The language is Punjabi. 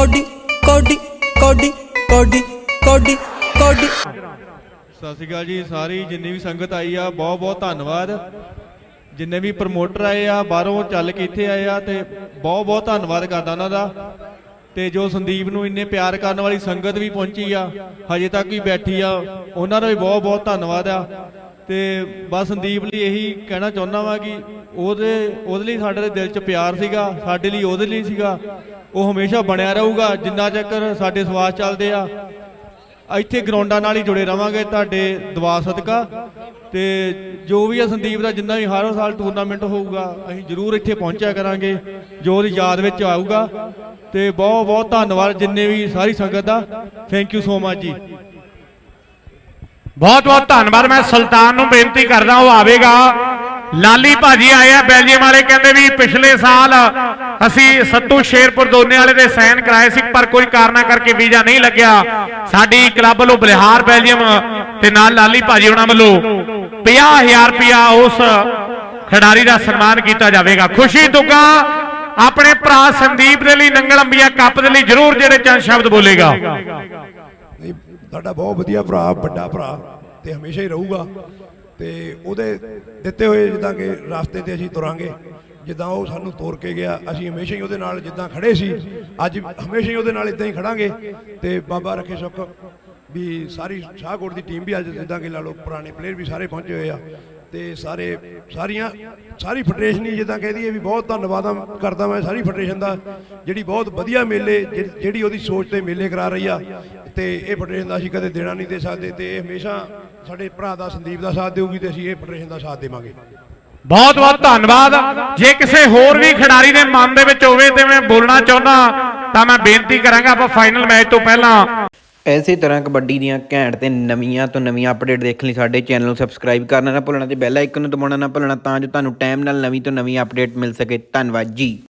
ਕੋਡੀ ਕੋਡੀ ਕੋਡੀ ਕੋਡੀ ਕੋਡੀ ਕੋਡੀ। ਸਤਿ ਸ਼੍ਰੀ ਅਕਾਲ ਜੀ, ਸਾਰੀ ਜਿੰਨੀ ਵੀ ਸੰਗਤ ਆਈ ਆ, ਬਹੁਤ ਬਹੁਤ ਧੰਨਵਾਦ। ਜਿੰਨੇ ਵੀ ਪ੍ਰਮੋਟਰ ਆਏ ਆ, ਬਾਹਰੋਂ ਚੱਲ ਕੇ ਇੱਥੇ ਆਏ ਆ, ਤੇ ਬਹੁਤ ਬਹੁਤ ਧੰਨਵਾਦ ਕਰਦਾ ਉਹਨਾਂ ਦਾ। ਤੇ ਜੋ ਸੰਦੀਪ ਨੂੰ ਇੰਨੇ ਪਿਆਰ ਕਰਨ ਵਾਲੀ ਸੰਗਤ ਵੀ ਪਹੁੰਚੀ ਆ, ਹਜੇ ਤੱਕ ਵੀ ਬੈਠੀ ਆ, ਉਹਨਾਂ ਦਾ ਵੀ ਬਹੁਤ ਬਹੁਤ ਧੰਨਵਾਦ ਆ। ਤੇ ਬਸ ਸੰਦੀਪ ਲਈ ਇਹੀ ਕਹਿਣਾ ਚਾਹੁੰਦਾ ਵਾਂ ਕਿ ਉਹਦੇ ਉਹਦੇ ਲਈ ਸਾਡੇ ਦੇ ਦਿਲ 'ਚ ਪਿਆਰ ਸੀਗਾ, ਸਾਡੇ ਲਈ ਉਹਦੇ ਲਈ ਸੀਗਾ। ਉਹ ਹਮੇਸ਼ਾ ਬਣਿਆ ਰਹੂਗਾ, ਜਿੰਨਾ ਚੱਕਰ ਸਾਡੇ ਸਵਾਸ ਚੱਲਦੇ ਆ। ਇੱਥੇ ਗਰਾਊਂਡਾਂ ਨਾਲ ਹੀ ਜੁੜੇ ਰਵਾਂਗੇ ਤੁਹਾਡੇ ਦੁਆ ਸਦਕਾ। ਤੇ ਜੋ ਵੀ ਆ ਸੰਦੀਪ ਦਾ ਜਿੰਨਾ ਵੀ ਹਰ ਸਾਲ ਟੂਰਨਾਮੈਂਟ ਹੋਊਗਾ, ਅਸੀਂ ਜ਼ਰੂਰ ਇੱਥੇ ਪਹੁੰਚਿਆ ਕਰਾਂਗੇ, ਜੋ ਉਹਦੀ ਯਾਦ ਵਿੱਚ ਆਊਗਾ। ਤੇ ਬਹੁਤ ਬਹੁਤ ਧੰਨਵਾਦ ਜਿੰਨੇ ਵੀ ਸਾਰੀ ਸੰਗਤ ਦਾ। ਥੈਂਕ ਯੂ ਸੋ ਮਚ ਜੀ। ਬਹੁਤ ਬਹੁਤ ਧੰਨਵਾਦ। ਮੈਂ ਸੁਲਤਾਨ ਨੂੰ ਬੇਨਤੀ ਕਰਦਾ, ਉਹ ਆਵੇਗਾ। ਲਾਲੀ ਭਾਜੀ ਆਏ ਆ ਬੈਲਜੀਅਮ ਵਾਲੇ, ਕਹਿੰਦੇ ਵੀ ਪਿਛਲੇ ਸਾਲ ਅਸੀਂ ਸੱਤੂ ਸ਼ੇਰਪੁਰ ਦੋਨੇ ਵਾਲੇ ਦੇ ਸਾਈਨ ਕਰਾਏ ਸੀ, ਪਰ ਕੋਈ ਕਾਰਨਾ ਕਰਕੇ ਵੀਜ਼ਾ ਨਹੀਂ ਲੱਗਿਆ। ਸਾਡੀ ਕਲੱਬ ਵੱਲੋਂ ਬਲਿਹਾਰ ਬੈਲਜੀਅਮ ਤੇ ਨਾਲ ਲਾਲੀ ਭਾਜੀ ਉਹਨਾਂ ਵੱਲੋਂ 50000 ਰੁਪਇਆ ਉਸ ਖਿਡਾਰੀ ਦਾ ਸਨਮਾਨ ਕੀਤਾ ਜਾਵੇਗਾ। ਖੁਸ਼ੀ ਤੁਗਾ ਆਪਣੇ ਭਰਾ ਸੰਦੀਪ ਦੇ ਲਈ, ਨੰਗਲ ਅੰਬੀਆਂ ਕੱਪ ਦੇ ਲਈ ਜ਼ਰੂਰ ਜਿਹੜੇ ਚੰਦ ਸ਼ਬਦ ਬੋਲੇਗਾ। ਸਾਡਾ ਬਹੁਤ ਵਧੀਆ ਭਰਾ, ਵੱਡਾ ਭਰਾ ਤੇ ਹਮੇਸ਼ਾ ਹੀ ਰਹੂਗਾ ਤੇ ਉਹਦੇ ਦਿੱਤੇ ਹੋਏ ਜਿੱਦਾਂ ਕਿ ਰਸਤੇ ਤੇ ਅਸੀਂ ਤੁਰਾਂਗੇ, ਜਿੱਦਾਂ ਉਹ ਸਾਨੂੰ ਤੋਰ ਕੇ ਗਿਆ, ਅਸੀਂ ਹਮੇਸ਼ਾ ਹੀ ਉਹਦੇ ਨਾਲ ਜਿੱਦਾਂ ਖੜੇ ਸੀ, ਅੱਜ ਹਮੇਸ਼ਾ ਹੀ ਉਹਦੇ ਨਾਲ ਇਦਾਂ ਹੀ ਖੜਾਂਗੇ ਤੇ ਬਾਬਾ ਰੱਖੇ ਸੁੱਖ ਵੀ ਸਾਰੀ ਸ਼ਾਹਕੋਟ ਦੀ ਟੀਮ ਵੀ ਅੱਜ ਜਿੱਦਾਂ ਕਿ ਲਾ ਲਓ ਪੁਰਾਣੇ ਪਲੇਅਰ ਵੀ ਸਾਰੇ ਪਹੁੰਚੇ ਹੋਏ ਆ ਤੇ ਸਾਰੇ, ਸਾਰੀਆਂ, ਸਾਰੀ ਫੈਡਰੇਸ਼ਨ ਹੀ ਜਿੱਦਾਂ ਕਹਿ ਦਈਏ ਵੀ ਬਹੁਤ ਧੰਨਵਾਦ ਕਰਦਾ ਮੈਂ ਸਾਰੀ ਫੈਡਰੇਸ਼ਨ ਦਾ, ਜਿਹੜੀ ਬਹੁਤ ਵਧੀਆ ਮੇਲੇ ਜਿਹੜੀ ਉਹਦੀ ਸੋਚ ਤੇ ਮੇਲੇ ਕਰਾ ਰਹੀ ਆ, ਤੇ ਇਹ ਫੈਡਰੇਸ਼ਨ ਦਾ ਅਸੀਂ ਕਦੇ ਦੇਣਾ ਨਹੀਂ ਦੇ ਸਕਦੇ, ਤੇ ਇਹ ਹਮੇਸ਼ਾ ਸਾਡੇ ਭਰਾ ਦਾ, ਸੰਦੀਪ ਦਾ ਸਾਥ ਦੇਊਗੀ ਤੇ ਅਸੀਂ ਇਹ ਫੈਡਰੇਸ਼ਨ ਦਾ ਸਾਥ ਦੇਵਾਂਗੇ। ਬਹੁਤ ਬਹੁਤ ਧੰਨਵਾਦ। ਜੇ ਕਿਸੇ ਹੋਰ ਵੀ ਖਿਡਾਰੀ ਦੇ ਮਨ ਦੇ ਵਿੱਚ ਹੋਵੇ ਤੇ ਮੈਂ ਬੋਲਣਾ ਚਾਹੁੰਦਾ, ਤਾਂ ਮੈਂ ਬੇਨਤੀ ਕਰਾਂਗਾ ਆਪਾਂ ਫਾਈਨਲ ਮੈਚ ਤੋਂ ਪਹਿਲਾਂ ਐਸੇ ਤਰ੍ਹਾਂ ਕਬੱਡੀ ਦੀਆਂ ਘੈਂਟ ਤੇ ਨਵੀਆਂ ਤੋਂ ਨਵੀਆਂ ਅਪਡੇਟ ਦੇਖਣ ਲਈ ਸਾਡੇ ਚੈਨਲ ਨੂੰ ਸਬਸਕ੍ਰਾਈਬ ਕਰਨਾ ਨਾ ਭੁੱਲਣਾ ਤੇ ਬੈਲ ਆਈਕਨ ਨੂੰ ਦਬਾਉਣਾ ਨਾ ਭੁੱਲਣਾ ਤਾਂ ਜੋ ਤੁਹਾਨੂੰ ਟਾਈਮ ਨਾਲ ਨਵੀਂ ਤੋਂ ਨਵੀਂ ਅਪਡੇਟ ਮਿਲ ਸਕੇ। ਧੰਨਵਾਦ ਜੀ।